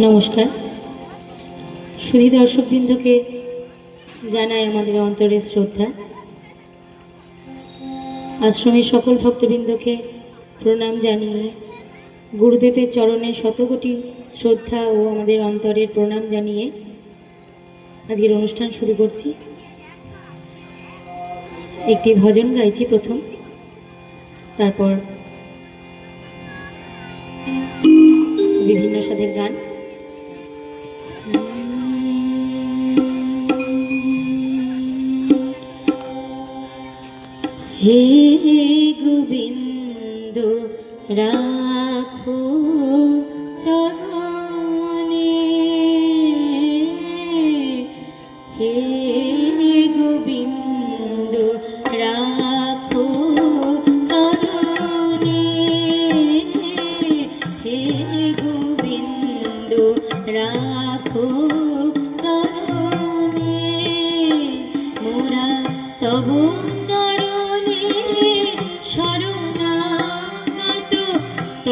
নমস্কার। সুধী দর্শকবৃন্দকে জানাই আমাদের অন্তরের শ্রদ্ধা। আশ্রমের সকল ভক্তবৃন্দকে প্রণাম জানিয়ে গুরুদেবের চরণে শতকোটি শ্রদ্ধা ও আমাদের অন্তরের প্রণাম জানিয়ে আজকের অনুষ্ঠান শুরু করছি। একটি ভজন গাইছি প্রথম। তারপর বিভিন্ন স্বাদের গান। হে গোবিন্দ রাখো চরণে। হে গোবিন্দ রাখো চরণে। হে গোবিন্দ রাখো চরণে। মোরা তব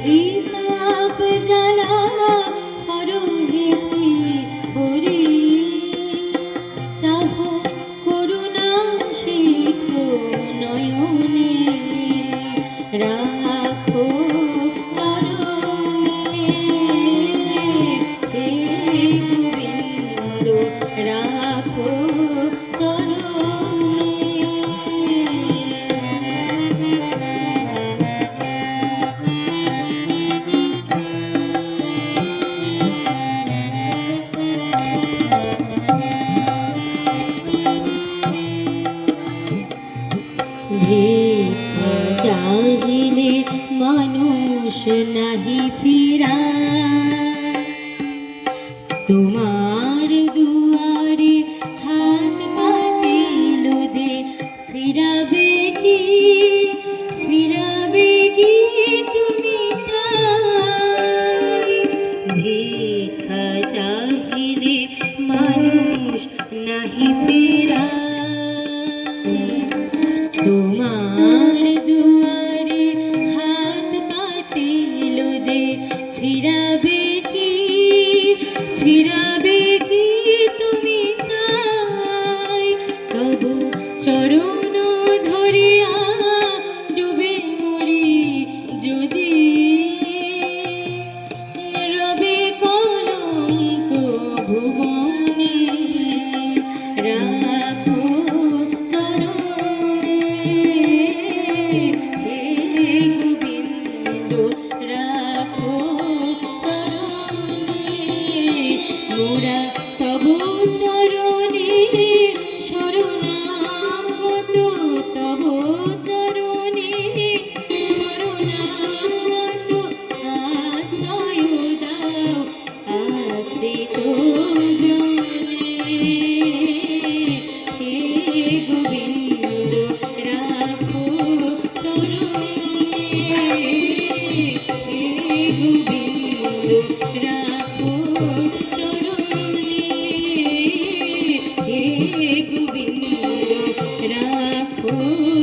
ত্রিতাপ জ্বালা হরণ হেছি হরি চাহ করুণা সিক্ত নয়নে। রাখো রাখো চরণে ভিক্ষা চাহিলে মানুষ নাহি ফিরা। need a তব চরণে শরণাগত তব চরণে শরণাগত আশ্রয় দাও আশ্রিত রাখো Shri Ram.